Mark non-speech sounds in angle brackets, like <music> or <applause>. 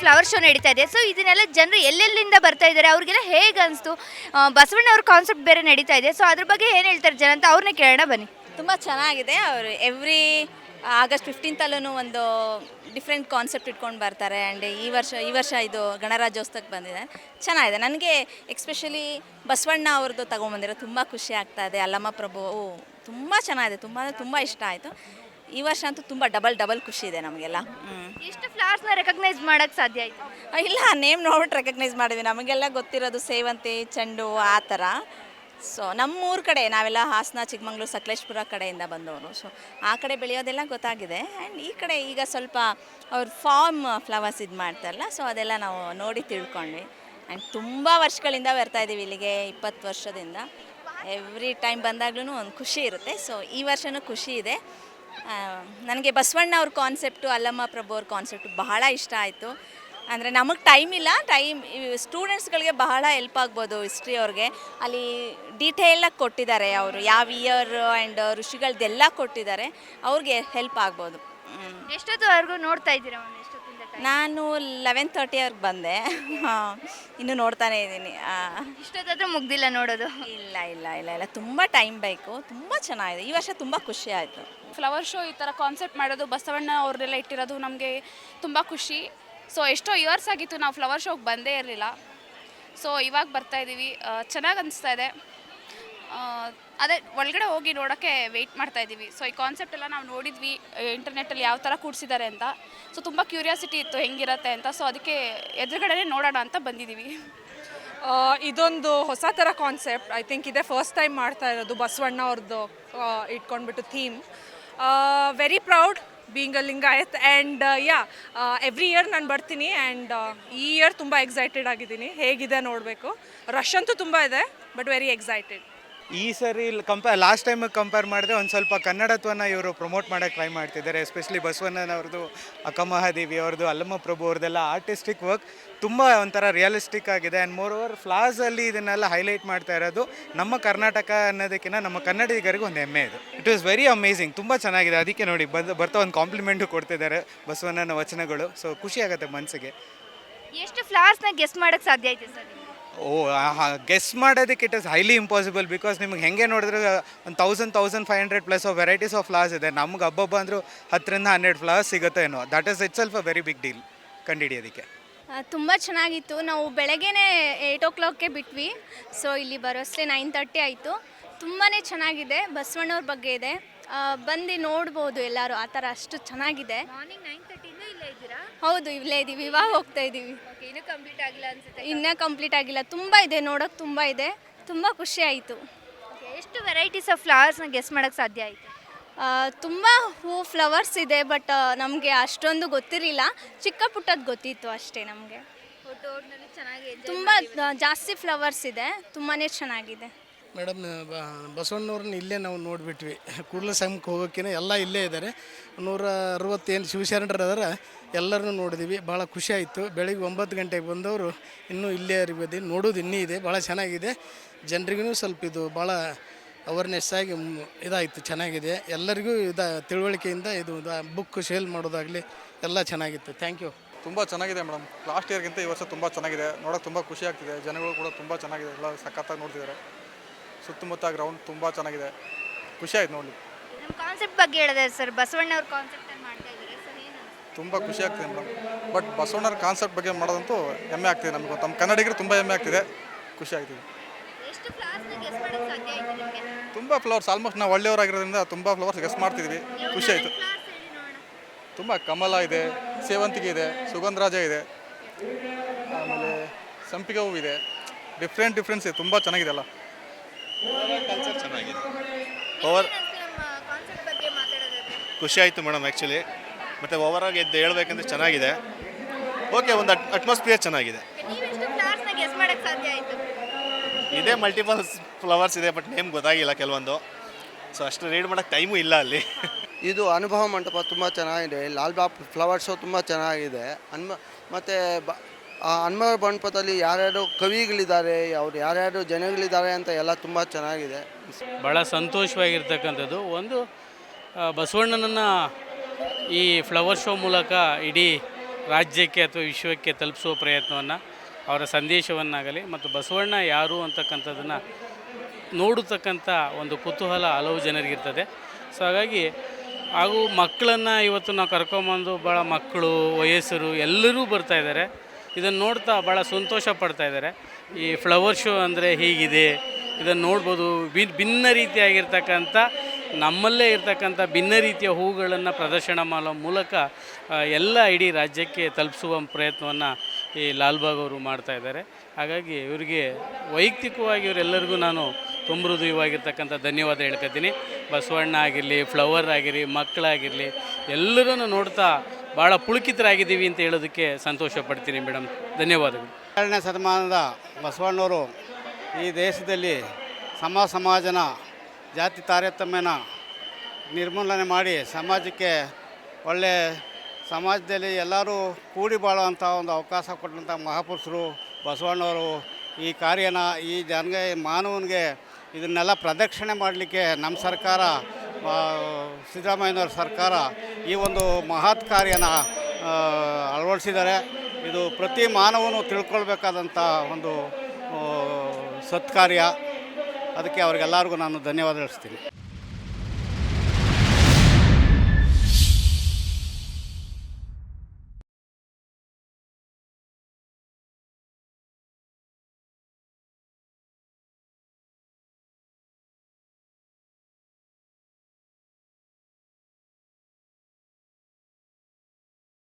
Flower show ನಡೀತಾ ಇದೆ. So ಇದನ್ನೆಲ್ಲ ಜನರು ಎಲ್ಲೆಲ್ಲಿಂದ ಬರ್ತಾ ಇದ್ದಾರೆ? ಅವ್ರಿಗೆಲ್ಲ ಹೇಗೆ ಅನಿಸ್ತು? ಬಸವಣ್ಣ ಅವ್ರ ಕಾನ್ಸೆಪ್ಟ್ ಬೇರೆ ನಡೀತಾ ಇದೆ. ಸೊ ಅದ್ರ ಬಗ್ಗೆ ಏನು ಹೇಳ್ತಾರೆ ಜನ ಅಂತ ಅವ್ರನ್ನೇ ಕೇಳೋಣ ಬನ್ನಿ. ತುಂಬ ಚೆನ್ನಾಗಿದೆ. ಅವರು ಎವ್ರಿ ಆಗಸ್ಟ್ ಫಿಫ್ಟೀನ್ತಲ್ಲೂ ಒಂದು ಡಿಫ್ರೆಂಟ್ ಕಾನ್ಸೆಪ್ಟ್ ಇಟ್ಕೊಂಡು ಬರ್ತಾರೆ. ಆ್ಯಂಡ್ ಈ ವರ್ಷ ಈ ವರ್ಷ ಇದು ಗಣರಾಜ್ಯೋತ್ಸವಕ್ಕೆ ಬಂದಿದೆ. ಚೆನ್ನಾಗಿದೆ. ನನಗೆ ಎಕ್ಸ್ಪೆಷಲಿ ಬಸವಣ್ಣ ಅವ್ರದ್ದು ತಗೊಂಬಂದಿರೋ ತುಂಬ ಖುಷಿ ಆಗ್ತಾ ಇದೆ. ಅಲ್ಲಮ್ಮ ಪ್ರಭು ತುಂಬ ಚೆನ್ನಾಗಿದೆ. ತುಂಬ ತುಂಬ ಇಷ್ಟ ಆಯಿತು. ಈ ವರ್ಷ ಅಂತೂ ತುಂಬ ಡಬಲ್ ಡಬಲ್ ಖುಷಿ ಇದೆ ನಮಗೆಲ್ಲ. ಇಷ್ಟು ಎಷ್ಟು ಫ್ಲವರ್ಸ್ನ ರೆಕಗ್ನೈಸ್ ಮಾಡೋಕ್ಕೆ ಸಾಧ್ಯ ಆಯಿತು? ಇಲ್ಲ ನೇಮ್ ನೋಡ್ಬಿಟ್ಟು ರೆಕಗ್ನೈಸ್ ಮಾಡಿದ್ವಿ. ನಮಗೆಲ್ಲ ಗೊತ್ತಿರೋದು ಸೇವಂತಿ ಚೆಂಡು ಆ ಥರ ಸೊ ನಮ್ಮೂರ ಕಡೆ ನಾವೆಲ್ಲ ಹಾಸನ ಚಿಕ್ಕಮಂಗ್ಳೂರು ಸಕಲೇಶ್ಪುರ ಕಡೆಯಿಂದ ಬಂದವರು ಸೊ ಆ ಕಡೆ ಬೆಳೆಯೋದೆಲ್ಲ ಗೊತ್ತಾಗಿದೆ. ಆ್ಯಂಡ್ ಈ ಕಡೆ ಈಗ ಸ್ವಲ್ಪ ಅವ್ರ ಫಾರ್ಮ್ ಫ್ಲವರ್ಸ್ ಇದು ಮಾಡ್ತಾರಲ್ಲ ಸೊ ಅದೆಲ್ಲ ನಾವು ನೋಡಿ ತಿಳ್ಕೊಂಡ್ವಿ. ಆ್ಯಂಡ್ ತುಂಬ ವರ್ಷಗಳಿಂದ ಬರ್ತಾ ಇದ್ದೀವಿ ಇಲ್ಲಿಗೆ ಇಪ್ಪತ್ತು ವರ್ಷದಿಂದ. ಎವ್ರಿ ಟೈಮ್ ಬಂದಾಗ್ಲೂ ಒಂದು ಖುಷಿ ಇರುತ್ತೆ. ಸೊ ಈ ವರ್ಷವೂ ಖುಷಿ ಇದೆ. ನನಗೆ ಬಸವಣ್ಣ ಅವ್ರ ಕಾನ್ಸೆಪ್ಟು ಅಲ್ಲಮ್ಮ ಪ್ರಭು ಅವ್ರ ಕಾನ್ಸೆಪ್ಟು ಬಹಳ ಇಷ್ಟ ಆಯಿತು. ಅಂದರೆ ನಮಗೆ ಟೈಮ್ ಇಲ್ಲ ಟೈಮ್ ಸ್ಟೂಡೆಂಟ್ಸ್ಗಳಿಗೆ ಬಹಳ ಹೆಲ್ಪ್ ಆಗ್ಬೋದು ಹಿಸ್ಟ್ರಿ ಅವ್ರಿಗೆ. ಅಲ್ಲಿ ಡೀಟೇಲಾಗಿ ಕೊಟ್ಟಿದ್ದಾರೆ ಅವರು, ಯಾವ ಇಯರ್ ಆ್ಯಂಡ್ ಋಷಿಗಳದ್ದೆಲ್ಲ ಕೊಟ್ಟಿದ್ದಾರೆ, ಅವ್ರಿಗೆ ಹೆಲ್ಪ್ ಆಗ್ಬೋದು. ಎಷ್ಟೊತ್ತುವರೆಗೂ ನೋಡ್ತಾ ಇದ್ದೀರಾ? ನಾನು ಲೆವೆನ್ ತರ್ಟಿ ಅವ್ರಿಗೆ ಬಂದೆ. ಇನ್ನು ನೋಡ್ತಾನೆ ಇದ್ದೀನಿ. ಇಷ್ಟೊತ್ತಾದರೂ ಮುಗ್ದಿಲ್ಲ ನೋಡೋದು? ಇಲ್ಲ ಇಲ್ಲ ಇಲ್ಲ ಇಲ್ಲ. ತುಂಬ ಟೈಮ್ ಬೇಕು. ತುಂಬ ಚೆನ್ನಾಗಿದೆ. ಈ ವರ್ಷ ತುಂಬ ಖುಷಿ ಆಯಿತು. ಫ್ಲವರ್ ಶೋ ಈ ಥರ ಕಾನ್ಸೆಪ್ಟ್ ಮಾಡೋದು ಬಸವಣ್ಣ ಅವ್ರನ್ನೆಲ್ಲ ಇಟ್ಟಿರೋದು ನಮಗೆ ತುಂಬ ಖುಷಿ. ಸೊ ಎಷ್ಟೋ ಇಯರ್ಸ್ ಆಗಿತ್ತು ನಾವು ಫ್ಲವರ್ ಶೋಗೆ ಬಂದೇ ಇರಲಿಲ್ಲ. ಸೊ ಇವಾಗ ಬರ್ತಾ ಇದ್ದೀವಿ ಚೆನ್ನಾಗಿ ಅನಿಸ್ತಾ ಇದೆ. ಅದೇ ಒಳಗಡೆ ಹೋಗಿ ನೋಡೋಕ್ಕೆ ವೆಯ್ಟ್ ಮಾಡ್ತಾ ಇದ್ದೀವಿ. ಸೊ ಈ ಕಾನ್ಸೆಪ್ಟ್ ಎಲ್ಲ ನಾವು ನೋಡಿದ್ವಿ ಇಂಟರ್ನೆಟ್ಟಲ್ಲಿ ಯಾವ ಥರ ಕೂಡಿಸಿದ್ದಾರೆ ಅಂತ. ಸೊ ತುಂಬ ಕ್ಯೂರಿಯಾಸಿಟಿ ಇತ್ತು ಹೆಂಗಿರತ್ತೆ ಅಂತ. ಸೊ ಅದಕ್ಕೆ ಎದುರುಗಡೆ ನೋಡೋಣ ಅಂತ ಬಂದಿದ್ದೀವಿ. ಇದೊಂದು ಹೊಸ ಥರ ಕಾನ್ಸೆಪ್ಟ್ ಐ ಥಿಂಕ್ ಇದೇ ಫಸ್ಟ್ ಟೈಮ್ ಮಾಡ್ತಾ ಇರೋದು ಬಸವಣ್ಣ ಅವ್ರದ್ದು ಇಟ್ಕೊಂಡ್ಬಿಟ್ಟು theme very proud being a Lingayat and yeah every year ನಾನು ಬರ್ತೀನಿ ಆ್ಯಂಡ್ ಈ ಇಯರ್ ತುಂಬ ಎಕ್ಸೈಟೆಡ್ ಆಗಿದ್ದೀನಿ. ಹೇಗಿದೆ ನೋಡಬೇಕು. ರಶ್ ಅಂತೂ ತುಂಬ ಇದೆ ಬಟ್ ವೆರಿ ಎಕ್ಸೈಟೆಡ್ ಈ ಸರಿ ಕಂಪೇ ಲಾಸ್ಟ್ ಟೈಮಿಗೆ ಕಂಪೇರ್ ಮಾಡಿದ್ರೆ ಒಂದು ಸ್ವಲ್ಪ ಕನ್ನಡತ್ವನ ಇವರು ಪ್ರಮೋಟ್ ಮಾಡೋಕ್ಕೆ ಟ್ರೈ ಮಾಡ್ತಿದ್ದಾರೆ. ಎಸ್ಪೆಷಲಿ ಬಸವಣ್ಣನವ್ರದ್ದು ಅಕ್ಕಮಹಾದೇವಿ ಅವ್ರದ್ದು, ಅಲ್ಲಮ್ಮ ಪ್ರಭು ಅವ್ರದ್ದೆಲ್ಲ ಆರ್ಟಿಸ್ಟಿಕ್ ವರ್ಕ್ ತುಂಬ ಒಂಥರ ರಿಯಲಿಸ್ಟಿಕ್ ಆಗಿದೆ. ಆ್ಯಂಡ್ ಮೋರ್ ಓವರ್ ಫ್ಲಾಸಲ್ಲಿ ಇದನ್ನೆಲ್ಲ ಹೈಲೈಟ್ ಮಾಡ್ತಾ ಇರೋದು ನಮ್ಮ ಕರ್ನಾಟಕ ಅನ್ನೋದಕ್ಕಿಂತ ನಮ್ಮ ಕನ್ನಡಿಗರಿಗೆ ಒಂದು ಹೆಮ್ಮೆ ಇದು. ಇಟ್ ವಾಸ್ ವೆರಿ ಅಮೇಝಿಂಗ್ ತುಂಬ ಚೆನ್ನಾಗಿದೆ. ಅದಕ್ಕೆ ನೋಡಿ ಬಂದು, ಬರ್ತಾ ಒಂದು ಕಾಂಪ್ಲಿಮೆಂಟು ಕೊಡ್ತಿದ್ದಾರೆ ಬಸವಣ್ಣನ ವಚನಗಳು. ಸೊ ಖುಷಿ ಆಗುತ್ತೆ ಮನಸ್ಸಿಗೆ ಎಷ್ಟು ಫ್ಲವರ್ಸ್ನ ಗೆಸ್ಟ್ ಮಾಡೋಕ್ಕೆ ಸಾಧ್ಯ ಆಯ್ತು ಸರ್ ಓ ಗೆಸ್ ಮಾಡೋದಕ್ಕೆ it is highly impossible because ನಿಮ್ಗೆ ಹೆಂಗೆ ನೋಡಿದ್ರೆ ಒಂದು thousand thousand five hundred plus of varieties of flowers ಇದೆ. ನಮ್ಗೆ ಹಬ್ಬಬ್ಬ ಅಂದರೂ ಹತ್ತರಿಂದ ಹನ್ನೆರಡು ಫ್ಲವರ್ಸ್ ಸಿಗುತ್ತೆ ಏನೋ. That is itself a very big deal ಕಂಡುಹಿಡಿಯೋದಕ್ಕೆ ತುಂಬ ಚೆನ್ನಾಗಿತ್ತು. ನಾವು ಬೆಳಗ್ಗೆನೇ ಏಯ್ಟ್ ಓ ಕ್ಲಾಕ್ಗೆ ಬಿಟ್ವಿ. ಸೊ ಇಲ್ಲಿ ಬರೋಷ್ಟೇ ನೈನ್ ತರ್ಟಿ ಆಯಿತು. ತುಂಬಾ ಚೆನ್ನಾಗಿದೆ. ಬಸವಣ್ಣವ್ರ ಬಗ್ಗೆ ಇದೆ. ಬಂದು ನೋಡ್ಬೋದು ಎಲ್ಲರೂ. ಆ ಥರ ಅಷ್ಟು ಚೆನ್ನಾಗಿದೆ. ಮಾರ್ನಿಂಗ್ ನೈನ್ ತರ್ಟಿ ಇದ್ದೀರಾ ಹೌದು ಇಲ್ಲೇ ಇದ್ದೀವಿ ಇವಾಗ ಹೋಗ್ತಾ ಇದ್ದೀವಿ ಓಕೆ ಇನ್ನೂ ಕಂಪ್ಲೀಟ್ ಆಗಿಲ್ಲ ಅನ್ಸುತ್ತೆ ಇನ್ನೂ ಕಂಪ್ಲೀಟ್ ಆಗಿಲ್ಲ. ತುಂಬ ಇದೆ ನೋಡೋಕೆ ತುಂಬ ಇದೆ. ತುಂಬ ಖುಷಿ ಆಯಿತು. Okay, ಎಷ್ಟು ವೆರೈಟೀಸ್ ಆಫ್ ಫ್ಲವರ್ಸ್ನ ಗೆಸ್ ಮಾಡೋಕ್ಕೆ ಸಾಧ್ಯ ಆಯಿತು? ತುಂಬ ಹೂ ಫ್ಲವರ್ಸ್ ಇದೆ ಬಟ್ ನಮಗೆ ಅಷ್ಟೊಂದು ಗೊತ್ತಿರಲಿಲ್ಲ. ಚಿಕ್ಕ ಪುಟ್ಟದ್ದು ಗೊತ್ತಿತ್ತು ಅಷ್ಟೇ ನಮಗೆ. ಚೆನ್ನಾಗಿ ತುಂಬ ಜಾಸ್ತಿ ಫ್ಲವರ್ಸ್ ಇದೆ ತುಂಬಾ ಚೆನ್ನಾಗಿದೆ. ಮೇಡಮ್ ಬಸವಣ್ಣವ್ರನ್ನ ಇಲ್ಲೇ ನಾವು ನೋಡಿಬಿಟ್ವಿ. ಕೂಡಲ ಸಂಘಕ್ಕೆ ಹೋಗೋಕ್ಕಿಂತ ಎಲ್ಲ ಇಲ್ಲೇ ಇದ್ದಾರೆ. ನೂರ ಅರವತ್ತೇನು ಶಿವಶರಣರು ಅದರ. ಎಲ್ಲರನ್ನೂ ನೋಡಿದ್ವಿ. ಭಾಳ ಖುಷಿ ಆಯಿತು. ಬೆಳಿಗ್ಗೆ ಒಂಬತ್ತು ಗಂಟೆಗೆ ಬಂದವರು ಇನ್ನೂ ಇಲ್ಲೇ ಅರಿಬೋದು ನೋಡೋದು ಇನ್ನೂ ಇದೆ. ಭಾಳ ಚೆನ್ನಾಗಿದೆ. ಜನರಿಗೂ ಸ್ವಲ್ಪ ಇದು ಭಾಳ ಅವೇರ್ನೆಸ್ ಆಗಿ ಇದಾಯಿತು. ಚೆನ್ನಾಗಿದೆ. ಎಲ್ಲರಿಗೂ ಇದು, ತಿಳುವಳಿಕೆಯಿಂದ ಇದು ಬುಕ್ ಸೇಲ್ ಮಾಡೋದಾಗಲಿ ಎಲ್ಲ ಚೆನ್ನಾಗಿತ್ತು. ಥ್ಯಾಂಕ್ ಯು ತುಂಬ ಚೆನ್ನಾಗಿದೆ ಮೇಡಮ್. ಲಾಸ್ಟ್ ಇಯರ್ಗಿಂತ ಈ ವರ್ಷ ತುಂಬ ಚೆನ್ನಾಗಿದೆ. ನೋಡೋಕೆ ತುಂಬ ಖುಷಿ ಆಗ್ತಿದೆ. ಜನಗಳು ಕೂಡ ತುಂಬ ಚೆನ್ನಾಗಿದೆ. ಎಲ್ಲ ಸಖತ್ತಾಗಿ ನೋಡ್ತಿದ್ದಾರೆ. ಸುತ್ತಮುತ್ತ ಗ್ರೌಂಡ್ ತುಂಬ ಚೆನ್ನಾಗಿದೆ. ಖುಷಿ ಆಯ್ತು ನೋಡಿ. ನಮ್ಮ ಕಾನ್ಸೆಪ್ಟ್ ಬಗ್ಗೆ ಹೇಳಿದೆ ಸರ್ ಬಸವಣ್ಣವ್ರ ಕಾನ್ಸೆಪ್ಟ್ ಕಾನ್ಸೆಪ್ಟಲ್ಲಿ ಮಾಡ್ತಾ ಇದ್ದಾರೆ? ಸರ್ ಏನು ತುಂಬ ಖುಷಿ ಆಗ್ತಿದೆ ಮೇಡಮ್. ಬಟ್ ಬಸವಣ್ಣರ ಕಾನ್ಸೆಪ್ಟ್ ಬಗ್ಗೆ ಮಾಡೋದಂತೂ ಹೆಮ್ಮೆ ಆಗ್ತಿದೆ ನಮಗೆ ನಮ್ಮ ಕನ್ನಡಿಗರು ತುಂಬ ಹೆಮ್ಮೆ ಆಗ್ತಿದೆ. ಖುಷಿ ಆಗ್ತಿದೆ ಎಷ್ಟು ಫ್ಲವರ್ಸ್ನ ಗೆಸ್ ಮಾಡೋಕ್ಕೆ ಸಾಧ್ಯ ಆಯಿತು ನಿಮಗೆ? ತುಂಬ ಫ್ಲವರ್ಸ್ ಆಲ್ಮೋಸ್ಟ್ ನಾವು ಒಳ್ಳೆಯವರಾಗಿರೋದ್ರಿಂದ ತುಂಬ ಫ್ಲವರ್ಸ್ ಗೆಸ್ ಮಾಡ್ತಿದ್ವಿ. ಖುಷಿ ಆಯಿತು. ತುಂಬ ಕಮಲ ಇದೆ ಸೇವಂತಿಗೆ ಇದೆ ಸುಗಂಧರಾಜ ಇದೆ. ಆಮೇಲೆ ಸಂಪಿಗೆ ಹೂವು ಇದೆ. ಡಿಫ್ರೆಂಟ್ ಡಿಫ್ರೆನ್ಸ್ ಇದೆ ತುಂಬ ಚೆನ್ನಾಗಿದೆ ಅಲ್ಲ. ಚೆನ್ನಾಗಿದೆ. ಓವರ್ ಖುಷಿ ಆಯಿತು ಮೇಡಮ್ ಆ್ಯಕ್ಚುಲಿ ಮತ್ತು ಓವರಾಗಿ ಎದ್ದು ಹೇಳ್ಬೇಕಂದ್ರೆ ಚೆನ್ನಾಗಿದೆ. ಓಕೆ ಒಂದು ಅಟ್ ಅಟ್ಮಾಸ್ಫಿಯರ್ ಚೆನ್ನಾಗಿದೆ. ನೀವೆಷ್ಟು ಫ್ಲವರ್ಸ್ನ ಗೆಸ್ ಮಾಡೋಕ್ಕೆ ಸಾಧ್ಯ ಆಯಿತು? ಇದೇ ಮಲ್ಟಿಪಲ್ ಫ್ಲವರ್ಸ್ ಇದೆ ಬಟ್ ನೇಮ್ ಗೊತ್ತಾಗಿಲ್ಲ ಕೆಲವೊಂದು. ಸೊ ಅಷ್ಟು ರೀಡ್ ಮಾಡೋಕ್ಕೆ ಟೈಮು ಇಲ್ಲ ಅಲ್ಲಿ. <laughs> ಇದು ಅನುಭವ ಮಂಟಪ ತುಂಬ ಚೆನ್ನಾಗಿದೆ. ಲಾಲ್ಬಾಗ್ ಬಾಬ್ ಫ್ಲವರ್ಸು ತುಂಬ ಚೆನ್ನಾಗಿದೆ. ಅನ್ಮ ಮತ್ತು ಬ ಬಂಡಪದಲ್ಲಿ ಮಂಟಪದಲ್ಲಿ ಯಾರ್ಯಾರು ಕವಿಗಳಿದ್ದಾರೆ, ಅವ್ರು ಯಾರ್ಯಾರು ಜನಗಳಿದ್ದಾರೆ ಅಂತ ಎಲ್ಲ ತುಂಬ ಚೆನ್ನಾಗಿದೆ. ಭಾಳ ಸಂತೋಷವಾಗಿರ್ತಕ್ಕಂಥದ್ದು. ಒಂದು ಬಸವಣ್ಣನನ್ನು ಈ ಫ್ಲವರ್ ಶೋ ಮೂಲಕ ಇಡೀ ರಾಜ್ಯಕ್ಕೆ ಅಥವಾ ವಿಶ್ವಕ್ಕೆ ತಲುಪಿಸುವ ಪ್ರಯತ್ನವನ್ನು, ಅವರ ಸಂದೇಶವನ್ನಾಗಲಿ ಮತ್ತು ಬಸವಣ್ಣ ಯಾರು ಅಂತಕ್ಕಂಥದ್ದನ್ನು ನೋಡತಕ್ಕಂಥ ಒಂದು ಕುತೂಹಲ ಹಲವು ಜನರಿಗಿರ್ತದೆ. ಸೊ, ಹಾಗಾಗಿ ಹಾಗೂ ಮಕ್ಕಳನ್ನು ಇವತ್ತು ನಾವು ಕರ್ಕೊಂಬಂದು ಭಾಳ ಮಕ್ಕಳು, ವಯಸ್ಸರು ಎಲ್ಲರೂ ಬರ್ತಾ ಇದ್ದಾರೆ. ಇದನ್ನು ನೋಡ್ತಾ ಭಾಳ ಸಂತೋಷ ಪಡ್ತಾ ಇದ್ದಾರೆ. ಈ ಫ್ಲವರ್ ಶೋ ಅಂದರೆ ಹೀಗಿದೆ. ಇದನ್ನು ನೋಡ್ಬೋದು. ಭಿನ್ ಭಿನ್ನ ರೀತಿಯಾಗಿರ್ತಕ್ಕಂಥ, ನಮ್ಮಲ್ಲೇ ಇರ್ತಕ್ಕಂಥ ಭಿನ್ನ ರೀತಿಯ ಹೂಗಳನ್ನು ಪ್ರದರ್ಶನ ಮಾಡೋ ಮೂಲಕ ಎಲ್ಲ ಇಡೀ ರಾಜ್ಯಕ್ಕೆ ತಲುಪಿಸುವ ಪ್ರಯತ್ನವನ್ನು ಈ ಲಾಲ್ಬಾಗ್ ಅವರು ಮಾಡ್ತಾ ಇದ್ದಾರೆ. ಹಾಗಾಗಿ ಇವರಿಗೆ ವೈಯಕ್ತಿಕವಾಗಿ ಇವರೆಲ್ಲರಿಗೂ ನಾನು ತುಂಬ ಹೃದಯವಾಗಿರ್ತಕ್ಕಂಥ ಧನ್ಯವಾದ ಹೇಳ್ಕೊತೀನಿ. ಬಸವಣ್ಣ ಆಗಿರಲಿ, ಫ್ಲವರ್ ಆಗಿರಲಿ ಮಕ್ಕಳಾಗಿರಲಿ ಎಲ್ಲರನ್ನು ನೋಡ್ತಾ ಭಾಳ ಪುಳುಕಿತರಾಗಿದ್ದೀವಿ ಅಂತ ಹೇಳೋದಕ್ಕೆ ಸಂತೋಷ ಪಡ್ತೀನಿ ಮೇಡಮ್. ಧನ್ಯವಾದಗಳು. ಎರಡನೇ ಶತಮಾನದ ಬಸವಣ್ಣವರು ಈ ದೇಶದಲ್ಲಿ ಸಮ ಸಮಾಜನ, ಜಾತಿ ತಾರತಮ್ಯನ ನಿರ್ಮೂಲನೆ ಮಾಡಿ ಸಮಾಜಕ್ಕೆ ಒಳ್ಳೆ ಸಮಾಜದಲ್ಲಿ ಎಲ್ಲರೂ ಕೂಡಿ ಬಾಳುವಂಥ ಒಂದು ಅವಕಾಶ ಕೊಟ್ಟಂಥ ಮಹಾಪುರುಷರು ಬಸವಣ್ಣವರು. ಈ ಕಾರ್ಯನ, ಈ ಜನಗೆ, ಮಾನವನಿಗೆ ಇದನ್ನೆಲ್ಲ ಪ್ರದಕ್ಷಿಣೆ ಮಾಡಲಿಕ್ಕೆ ನಮ್ಮ ಸರ್ಕಾರ ಸಿದ್ದರಾಮಯ್ಯನವ್ರ ಸರ್ಕಾರ ಈ ಒಂದು ಮಹತ್ ಕಾರ್ಯನ ಅಳವಡಿಸಿದ್ದಾರೆ. ಇದು ಪ್ರತಿ ಮಾನವನು ತಿಳ್ಕೊಳ್ಬೇಕಾದಂಥ ಒಂದು ಸತ್ಕಾರ್ಯ. ಅದಕ್ಕೆ ಅವರಿಗೆಲ್ಲರಿಗೂ ನಾನು ಧನ್ಯವಾದ ತಿಳಿಸ್ತೀನಿ